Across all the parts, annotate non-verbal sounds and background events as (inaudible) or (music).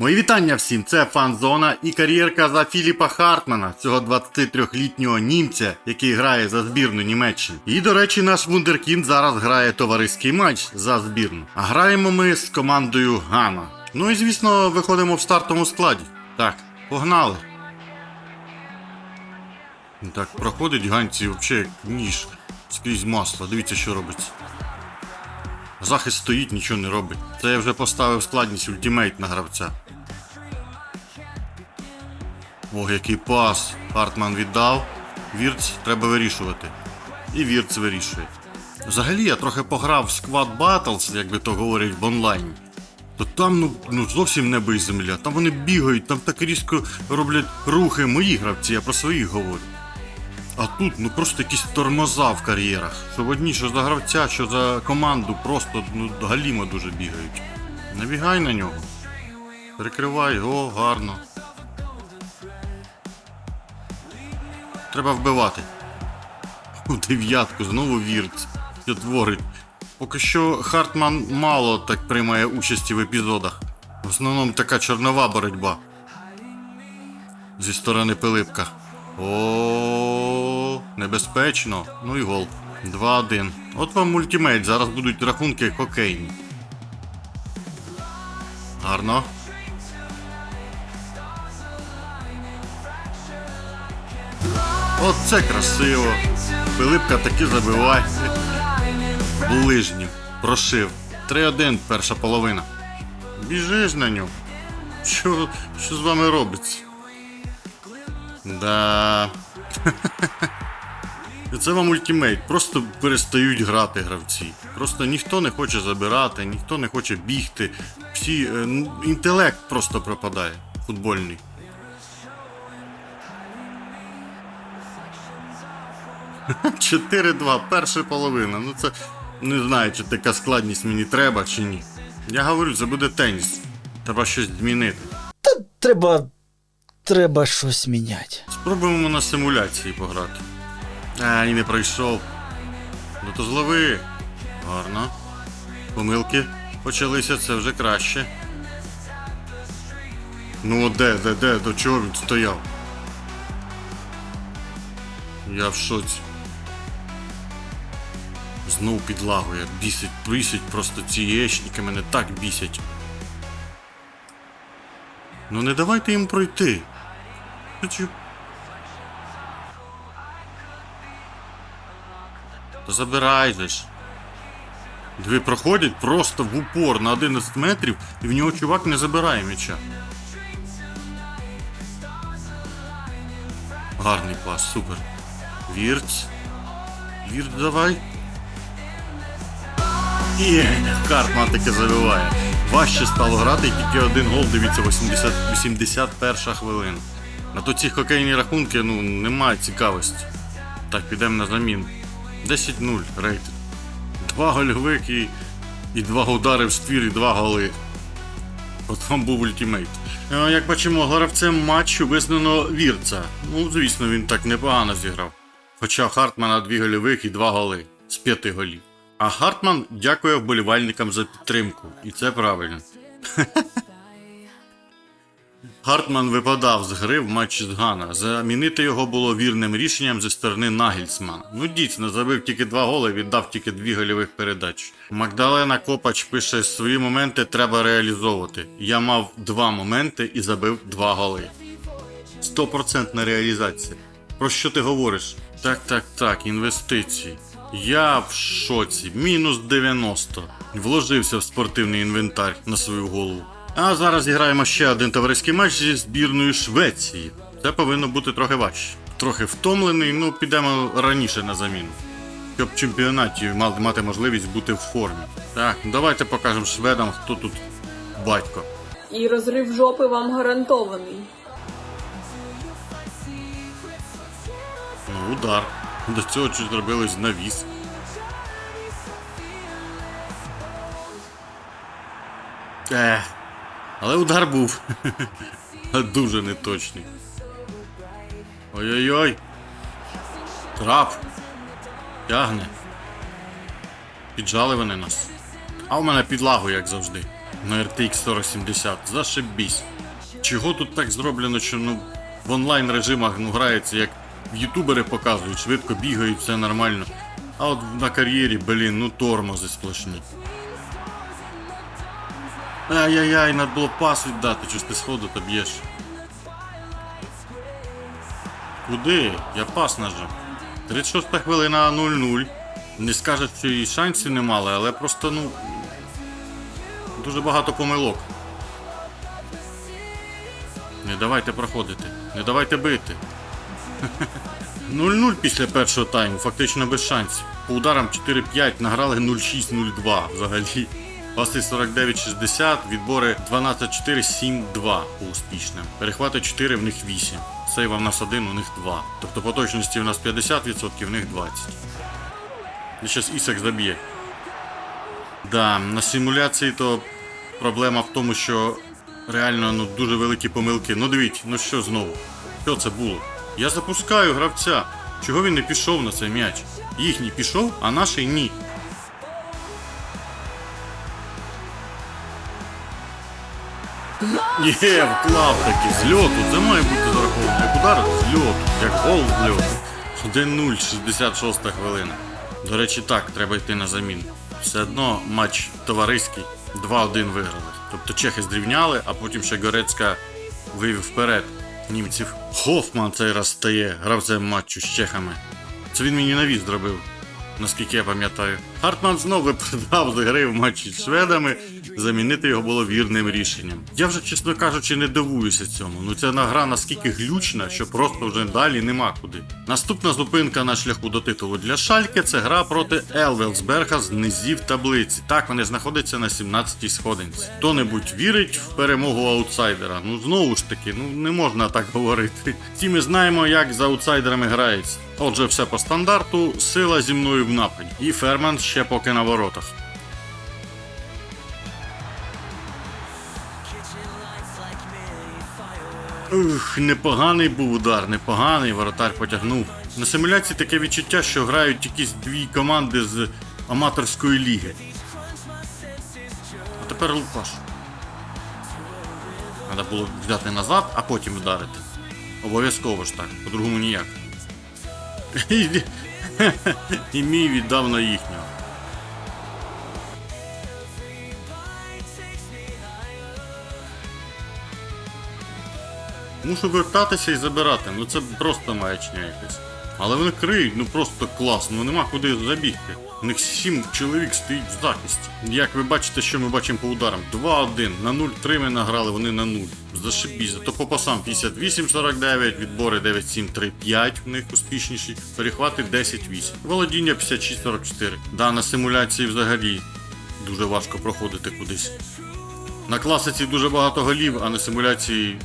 Мої вітання всім! Це фан-зона і кар'єрка за Філіпа Хартмана, цього 23-літнього німця, який грає за збірну Німеччини. І, до речі, наш Вундеркінд зараз грає товариський матч за збірну. А граємо ми з командою Гана. Ну і звісно, виходимо в стартовому складі. Так, погнали. Так, проходить ганці взагалі як ніж скрізь масло. Дивіться, що робиться. Захист стоїть, нічого не робить. Це я вже поставив складність ультимейт на гравця. Ох, який пас. Хартман віддав. Вірц треба вирішувати. І Вірц вирішує. Взагалі я трохи пограв в Squad Battles, як би то говорять в онлайні. То там ну, ну зовсім небо і земля. Там вони бігають, там так різко роблять рухи мої гравці, я про своїх говорю. А тут ну просто якісь тормоза в кар'єрах. Що в одні, що за гравця, що за команду, просто ну, галімо дуже бігають. Набігай на нього. Прикривай, о, гарно. Треба вбивати. У дев'ятку, знову вірць. Що творить. Поки що Хартман мало так приймає участі в епізодах. В основному така чорнова боротьба. Зі сторони Пилипка. О, небезпечно. Ну і гол. 2-1. От вам мультимейт, зараз будуть рахунки хокейні. Гарно. Оце красиво. Пилипка таки забиває. Ближнім. Прошив. 3-1 перша половина. Біжиш на нього. Що, що з вами робиться? Да. Це вам ультимейт. Просто перестають грати гравці. Просто ніхто не хоче забирати, ніхто не хоче бігти. Всі, е, інтелект просто пропадає. Футбольний. (laughs) Чотири-два, перша половина. Ну це не знаю, чи така складність мені треба чи ні. Я говорю, це буде теніс. Треба щось змінити. Та треба. Треба щось міняти. Спробуємо на симуляції пограти. А, і не пройшов. Ну то злови. Гарно. Помилки почалися, це вже краще. Ну от де, де, де, до чого він стояв? Я в шоці. Знов підлагує, бісить, бісить просто ці яєчники мене так бісять. Ну не давайте їм пройти. Хочу. Та забирай же ж. Дві проходять просто в упор на 11 метрів, і в нього чувак не забирає м'яча. Гарний пас, супер. Вірц. Вірц, давай. Є, Картман таки забиває. Важче стало грати і тільки один гол, дивіться, 80, 81 хвилина. На то ці хокейні рахунки ну, немає цікавості. Так, підемо на замін. 10-0 рейтинг. Два гольових і, і два удари в ствір, і два голи. От вам був ультимейт. Як бачимо, гравцем матчу визнано Вірца. Ну, звісно, він так непогано зіграв. Хоча Хартмана дві гольових і два голи з п'яти голів. А Хартман дякує вболівальникам за підтримку. І це правильно. (laughs) Хартман випадав з гри в матчі з Гана. Замінити його було вірним рішенням зі сторони Нагельсмана. Ну дійсно, забив тільки два голи, віддав тільки дві гольових передач. Магдалена Копач пише: свої моменти треба реалізовувати. Я мав два моменти і забив два голи. Стопроцентна реалізація. Про що ти говориш? Так, так, так, інвестиції. Я в шоці. Мінус 90. Вложився в спортивний інвентар на свою голову. А зараз зіграємо ще один товариський матч зі збірною Швеції. Це повинно бути трохи важче. Трохи втомлений, ну підемо раніше на заміну. Щоб в чемпіонаті мати можливість бути в формі. Так, давайте покажемо шведам, хто тут батько. І розрив жопи вам гарантований. Ну, удар. До цього щось зробили з навіс. Ех. Але удар був. (laughs) Дуже неточний. Ой-ой-ой. Трап. Тягне. Піджали вони нас. А у мене підлагу, як завжди. на RTX 4070. Зашибісь. Чого тут так зроблено, що ну в онлайн режимах ну, грається, як ютубери показують, швидко бігають, все нормально. А от на кар'єрі, блін, ну тормози сплошні. Ай-яй-яй, надо було пас віддати, чи ти сходу то б'єш. Куди? Я пас нажав. 36 хвилина 0-0. Не скажуть, що і шансів не мали, але просто, ну. Дуже багато помилок. Не давайте проходити. Не давайте бити. (laughs) 0-0 після першого тайму, фактично без шансів. По ударам 4-5 награли 0-6-0-2 взагалі. Паси 49-60, відбори 12-4-7-2 по успішним. Перехвати 4, в них 8. Сейва в нас 1, у них 2. Тобто по точності у нас 50%, в них 20. І зараз Ісак заб'є. Да, на симуляції то проблема в тому, що реально ну, дуже великі помилки. Ну дивіться, ну що знову? Що це було? Я запускаю гравця. Чого він не пішов на цей м'яч? Їхній пішов, а наший ні. Є, вклав таки з льоту. Це має бути зараховано. Як удар з льоту, як гол з льоту. 1-0, 66 хвилина. До речі, так, треба йти на заміну. Все одно матч товариський, 2-1 виграли. Тобто чехи зрівняли, а потім ще Горецька вивів вперед німців. Хофман цей раз стає гравцем матчу з чехами. Це він мені навіз зробив, наскільки я пам'ятаю. Хартман знову (laughs) випадав з гри в матчі з шведами. Замінити його було вірним рішенням. Я вже, чесно кажучи, не дивуюся цьому. Ну ця гра наскільки глючна, що просто вже далі нема куди. Наступна зупинка на шляху до титулу для Шальке це гра проти Елвелсберга з низів таблиці. Так, вони знаходяться на 17-й сходинці. Хто-небудь вірить в перемогу аутсайдера. Ну знову ж таки, ну не можна так говорити. Всі ми знаємо, як з аутсайдерами грається. Отже, все по стандарту, сила зі мною в нападі. І Ферман ще поки на воротах. Ух, непоганий був удар, непоганий, воротар потягнув. На симуляції таке відчуття, що грають якісь дві команди з аматорської ліги. А тепер Лукаш. Треба було взяти назад, а потім вдарити. Обов'язково ж так, по-другому ніяк. (laughs) І- мій віддав на їхнього. Мушу вертатися і забирати. Ну це просто маячня якась. Але вони криють, ну просто класно, ну нема куди забігти. У них сім чоловік стоїть в захисті. Як ви бачите, що ми бачимо по ударам? 2-1, на 0-3 ми награли, вони на 0. Зашибісь. Зато по пасам 58-49, відбори 9-7-3-5, в них успішніші, перехвати 10-8. Володіння 56-44. Да, на симуляції взагалі дуже важко проходити кудись. На класиці дуже багато голів, а на симуляції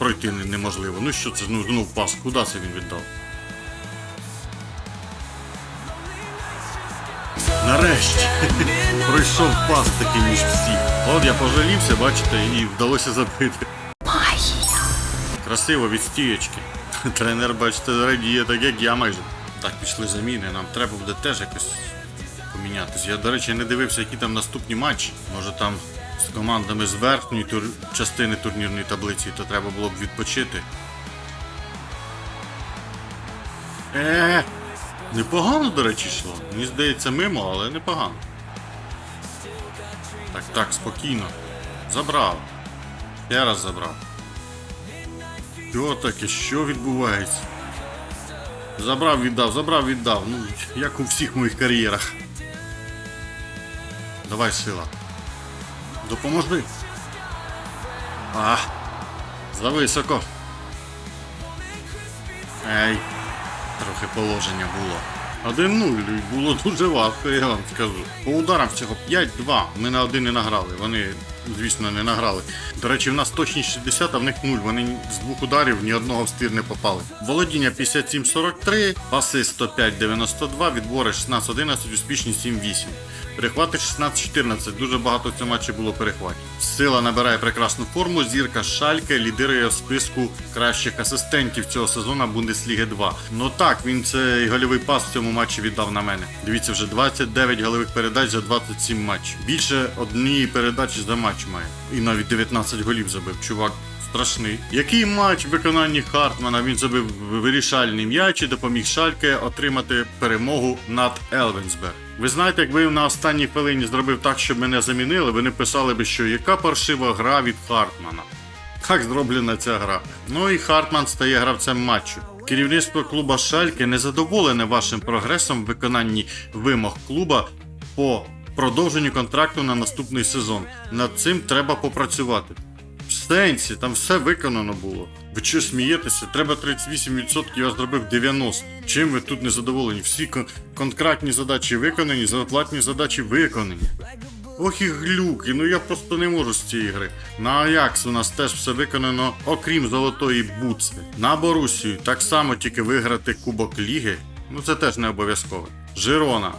пройти неможливо. Ну що це ну, знов пас? Куди це він віддав? Нарешті (laughs) пройшов пас такий між всіх. От я пожалівся, бачите, і вдалося забити. Красиво від стієчки. (laughs) Тренер, бачите, радіє, так як я майже. Так, пішли заміни, нам треба буде теж якось помінятися. Я, до речі, не дивився, які там наступні матчі. Може там з командами з верхньої тур... частини турнірної таблиці, то треба було б відпочити. Е, непогано, до речі, йшло. Мені здається, мимо, але непогано. Так, так, спокійно. Забрав. Я раз забрав. Що таке? Що відбувається? Забрав, віддав, забрав, віддав. Ну, як у всіх моїх кар'єрах. Давай, сила. Допоможи. А, зависоко. Ей, трохи положення було. 1-0, і було дуже важко, я вам скажу. По ударам всього 5-2. Ми на один не награли. Вони, звісно, не награли. До речі, в нас точність 60, а в них 0. Вони з двох ударів ні одного в стир не попали. Володіння 57-43, паси 105-92, відбори 16-11, успішність 7-8. Перехвати 16-14. Дуже багато в цьому матчі було перехватів. Сила набирає прекрасну форму. Зірка Шальке лідирує в списку кращих асистентів цього сезону Бундесліги 2. Ну так, він цей гольовий пас в цьому матчі віддав на мене. Дивіться, вже 29 гольових передач за 27 матчів. Більше однієї передачі за матч має. І навіть 19 голів забив. Чувак страшний. Який матч в виконанні Хартмана він забив вирішальний м'яч і допоміг Шальке отримати перемогу над Елвенсберг. Ви знаєте, якби на останній хвилині зробив так, щоб мене замінили, ви не писали би, що яка паршива гра від Хартмана. Так зроблена ця гра. Ну і Хартман стає гравцем матчу. Керівництво клуба Шальке не задоволене вашим прогресом в виконанні вимог клуба по продовженню контракту на наступний сезон. Над цим треба попрацювати. Сенсі, там все виконано було. Ви що смієтеся? Треба 38%, я зробив 90%. Чим ви тут не задоволені? Всі кон- контрактні задачі виконані, зарплатні задачі виконані. Ох і глюки, ну я просто не можу з цієї гри. На Аякс у нас теж все виконано, окрім золотої буци. На Борусію так само тільки виграти Кубок Ліги. Ну це теж не обов'язково. Жирона.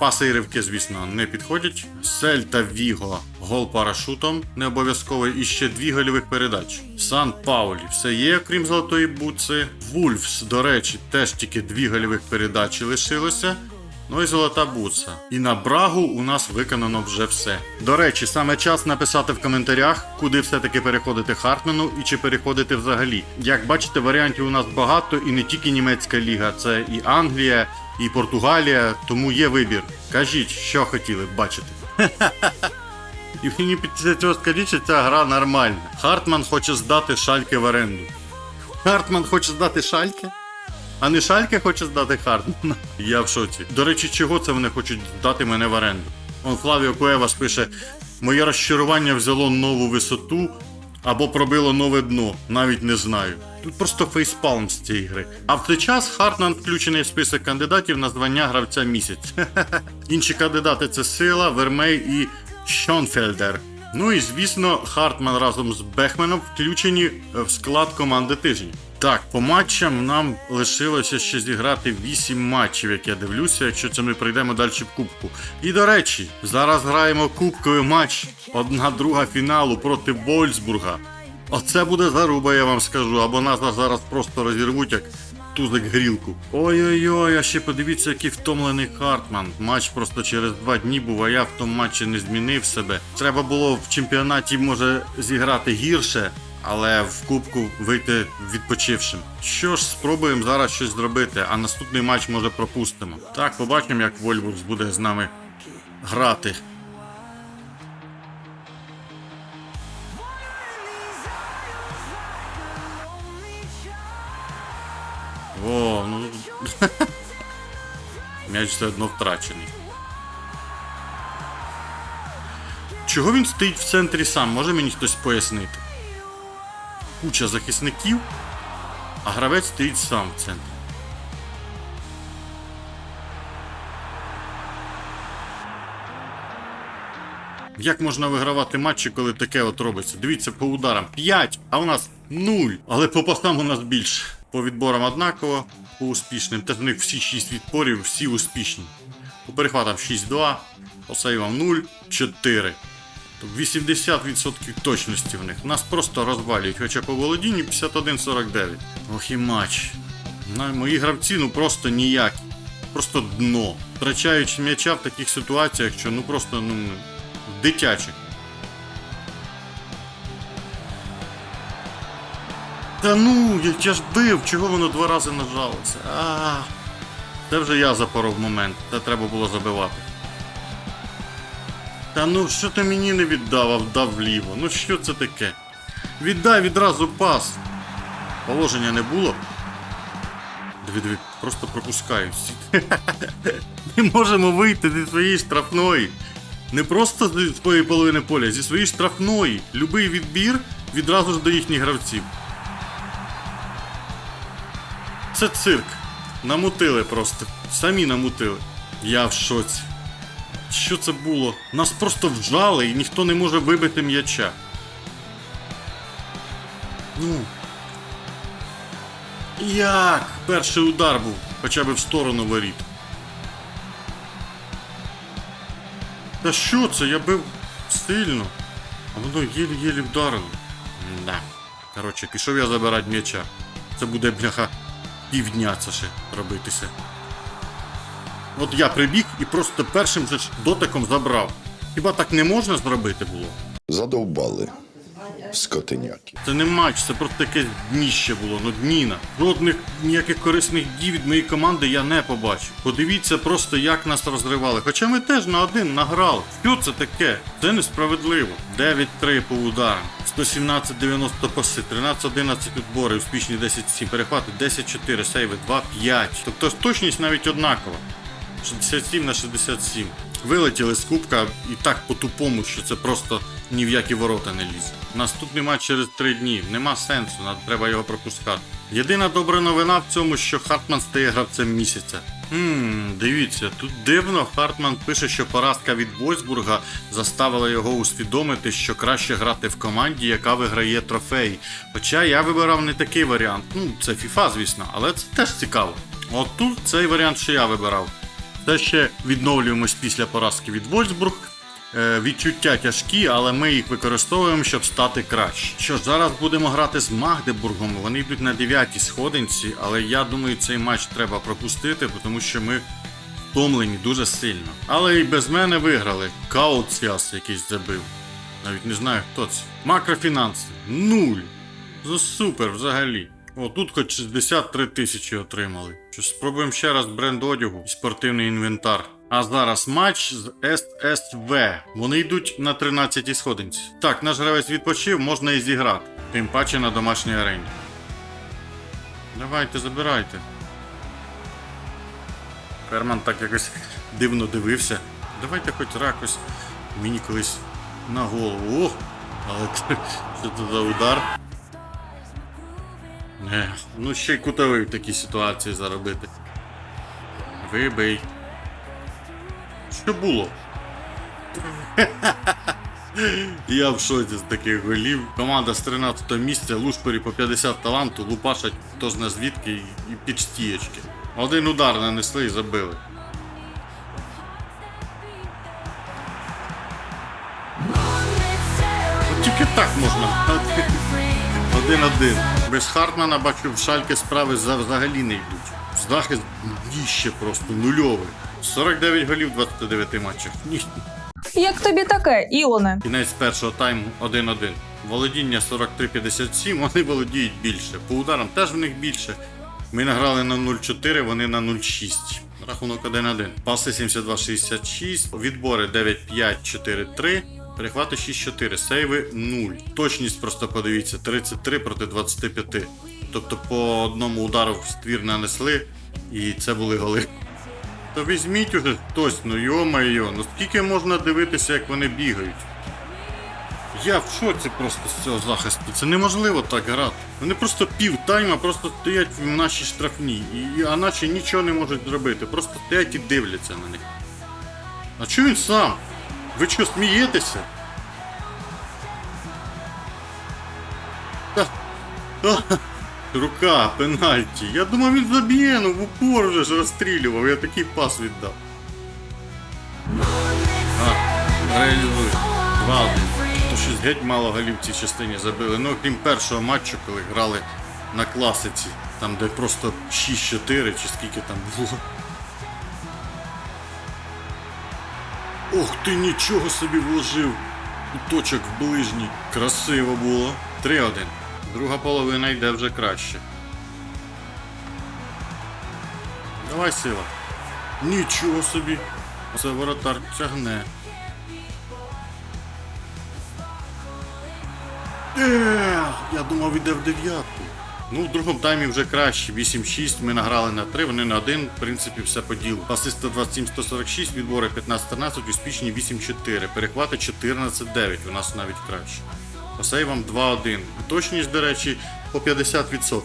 Паси і ривки, звісно, не підходять. Сельта Віго, гол парашутом, не обов'язково, і ще дві гольових передач. Сан Паулі, все є, окрім золотої буци. Вульфс, до речі, теж тільки дві гольових передачі лишилося. Ну і золота буца. І на Брагу у нас виконано вже все. До речі, саме час написати в коментарях, куди все-таки переходити Хартману і чи переходити взагалі. Як бачите, варіантів у нас багато, і не тільки німецька ліга, це і Англія, і Португалія, тому є вибір. Кажіть, що хотіли б бачити. І мені після цього скажіть, що ця гра нормальна. Хартман хоче здати шальки в оренду. Хартман хоче здати шальки? А не Шальке хоче здати Хартмана? Я в шоці. До речі, чого це вони хочуть здати мене в оренду? Он Флавіо Куевас пише: Моє розчарування взяло нову висоту або пробило нове дно, навіть не знаю. Тут просто фейспалм з цієї гри. А в цей час Хартман включений в список кандидатів на звання гравця місяць. (laughs) Інші кандидати це Сила, Вермей і Шонфельдер. Ну і звісно, Хартман разом з Бехменом включені в склад команди тижня. Так, по матчам нам лишилося ще зіграти 8 матчів, як я дивлюся, якщо це ми прийдемо далі в кубку. І до речі, зараз граємо кубковий матч, одна друга фіналу проти Вольсбурга. Оце буде заруба, я вам скажу, або нас зараз просто розірвуть як тузик грілку. Ой-ой-ой, а ще подивіться, який втомлений Хартман. Матч просто через два дні був, а я в тому матчі не змінив себе. Треба було в чемпіонаті, може, зіграти гірше, але в кубку вийти відпочившим. Що ж, спробуємо зараз щось зробити, а наступний матч може пропустимо. Так, побачимо, як Вольбурс буде з нами грати. (laughs) М'яч все одно втрачений. Чого він стоїть в центрі сам? Може мені хтось пояснити? Куча захисників, а гравець стоїть сам в центрі. Як можна вигравати матчі, коли таке от робиться? Дивіться по ударам 5, а у нас 0. Але по пасам у нас більше. По відборам однаково, по успішним. Та в них всі 6 відборів, всі успішні. По перехватам 6-2, по сейвам 0, 4. Тобто 80% точності в них. Нас просто розвалюють, хоча по володінні 51-49. Ох і матч. Мої гравці ну просто ніякі. Просто дно. Втрачаючи м'яча в таких ситуаціях, що ну просто ну дитячих. Та ну, я, ж бив, чого воно два рази нажалося? А, це вже я запоров момент, це треба було забивати. Та ну що ти мені не віддав, а вдав вліво? Ну що це таке? Віддай відразу пас. Положення не було. Диви, диви, просто пропускаю. Не (laughs) можемо вийти зі своєї штрафної. Не просто зі своєї половини поля, зі своєї штрафної. Любий відбір відразу ж до їхніх гравців. Це цирк. Намутили просто. Самі намутили. Я в шоці. Що це було? Нас просто вжали і ніхто не може вибити м'яча. Ну. Як? Перший удар був, хоча б в сторону воріт. Та що це? Я бив сильно. А воно єлі-єлі вдарило. Да. Коротше, пішов я забирати м'яча. Це буде бляха півдня це ще робитися. От я прибіг і просто першим же дотиком забрав. Хіба так не можна зробити було? Задовбали скотиняки. Це не матч, це просто таке дніще було, ну дніна. Жодних ніяких корисних дій від моєї команди я не побачив. Подивіться просто, як нас розривали. Хоча ми теж на один награли. Що це таке? Це несправедливо. 9-3 по ударам, 117-90 паси, 13-11 відбори, успішні 10-7 перехвати, 10-4 сейви, 2-5. Тобто точність навіть однакова. 67 на 67. Вилетіли з кубка і так по-тупому, що це просто ні в які ворота не лізе. Наступний матч через 3 дні. Нема сенсу, нам треба його пропускати. Єдина добра новина в цьому, що Хартман стає гравцем місяця. Хм, дивіться, тут дивно Хартман пише, що поразка від Вольсбурга заставила його усвідомити, що краще грати в команді, яка виграє трофей. Хоча я вибирав не такий варіант. Ну, це FIFA, звісно, але це теж цікаво. От тут цей варіант, що я вибирав. Це ще відновлюємось після поразки від Вольсбург. Е, відчуття тяжкі, але ми їх використовуємо, щоб стати краще. Що ж, зараз будемо грати з Магдебургом. Вони йдуть на 9 сходинці, але я думаю, цей матч треба пропустити, тому що ми втомлені дуже сильно. Але і без мене виграли. Кауціас якийсь забив. Навіть не знаю хто це. Макрофінанси. Нуль. Ну супер взагалі. О, тут хоч 63 тисячі отримали. Що спробуємо ще раз бренд одягу і спортивний інвентар. А зараз матч з ССВ. Вони йдуть на 13-й сходинці. Так, наш гравець відпочив, можна і зіграти. Тим паче на домашній арені. Давайте, забирайте. Ферман так якось дивно дивився. Давайте хоч ракось мені колись на голову. О! Але (laughs) це за удар? Не, ну ще й кутовий в такій ситуації заробити. Вибий. Що було? (laughs) Я в шоці з таких голів. Команда з 13 місця, лушпері по 50 таланту, лупашать хто зна звідки і під стієчки. Один удар нанесли і забили. Тільки так можна. Один-один. Без Хартмана бачу, в шальки справи взагалі не йдуть. Захист діще просто нульовий. 49 голів в 29 матчах. Ні. Як тобі таке, Ілоне? Кінець першого тайму 1-1. Володіння 43-57, (laughs) вони володіють більше. По ударам теж в них більше. Ми награли на 0-4, вони на 0-6. Рахунок 1-1. Паси 72-66, відбори 9-5-4-3. Перехвати 6-4, сейви 0. Точність просто подивіться, 33 проти 25. Тобто по одному удару в ствір нанесли, і це були голи. То візьміть уже хтось, ну йо-майо, ну скільки можна дивитися, як вони бігають. Я в шоці просто з цього захисту. Це неможливо так грати. Вони просто пів тайма просто стоять в нашій штрафній, і, а наче нічого не можуть зробити. Просто стоять і дивляться на них. А чого він сам? Ви що, смієтеся? Рука, пенальті. Я думав, він заб'є, ну в упор вже ж розстрілював, я такий пас віддав. А, реалізуй. То щось геть мало голів в цій частині забили. Ну, крім першого матчу, коли грали на класиці, там де просто 6-4 чи скільки там було. Ох ти нічого собі вложив. Куточок в ближній. Красиво було. 3-1. Друга половина йде вже краще. Давай сила. Нічого собі. Це воротар тягне. Ех, я думав, іде в дев'ятку. Ну, в другому таймі вже краще. 8-6, ми награли на 3, вони на 1, в принципі, все по ділу. Паси 127-146, відбори 15-13, успішні 8-4, перехвати 14-9, у нас навіть краще. По сейвам 2-1. Точність, до речі, по 50%.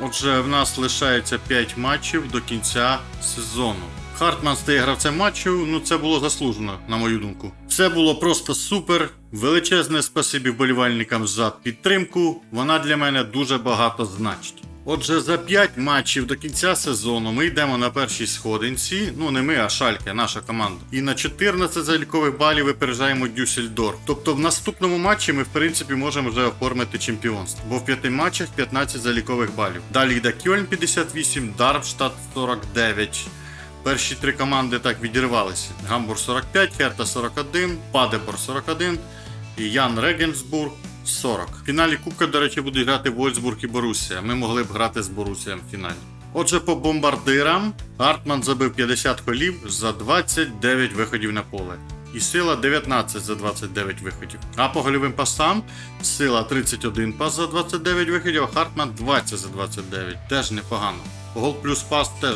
Отже, в нас лишається 5 матчів до кінця сезону. Хартман стає гравцем матчу, ну це було заслужено, на мою думку. Все було просто супер. Величезне спасибі вболівальникам за підтримку. Вона для мене дуже багато значить. Отже, за 5 матчів до кінця сезону ми йдемо на першій сходинці. Ну не ми, а Шальке, наша команда. І на 14 залікових балів випереджаємо Дюссельдорф. Тобто в наступному матчі ми в принципі можемо вже оформити чемпіонство. Бо в 5 матчах 15 залікових балів. Далі йде Кьольн 58, Дармштадт 49. Перші три команди так відірвалися: Гамбург 45, Херта 41, Падебор 41 і Ян Регенсбург 40. В фіналі Кубка, до речі, будуть грати Вольсбург і Борусія. Ми могли б грати з Борусієм в фіналі. Отже, по бомбардирам Артман забив 50 голів за 29 виходів на поле. І сила 19 за 29 виходів. А по гольовим пасам сила 31 пас за 29 виходів, а Хартман 20 за 29. Теж непогано. Гол плюс пас теж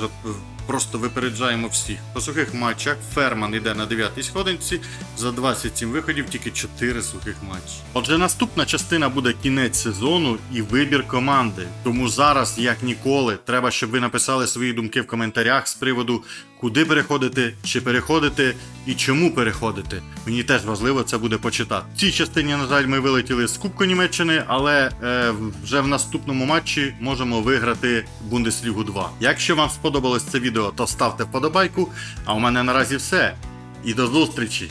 просто випереджаємо всіх. По сухих матчах Ферман йде на 9-й сходинці за 27 виходів, тільки 4 сухих матчі. Отже, наступна частина буде кінець сезону і вибір команди. Тому зараз, як ніколи, треба, щоб ви написали свої думки в коментарях з приводу, куди переходити, чи переходити і чому переходити. Мені теж важливо це буде почитати. В цій частині, на жаль, ми вилетіли з Кубку Німеччини, але е, вже в наступному матчі можемо виграти Бундеслігу 2. Якщо вам сподобалось це відео, то ставте вподобайку. А у мене наразі все. І до зустрічі!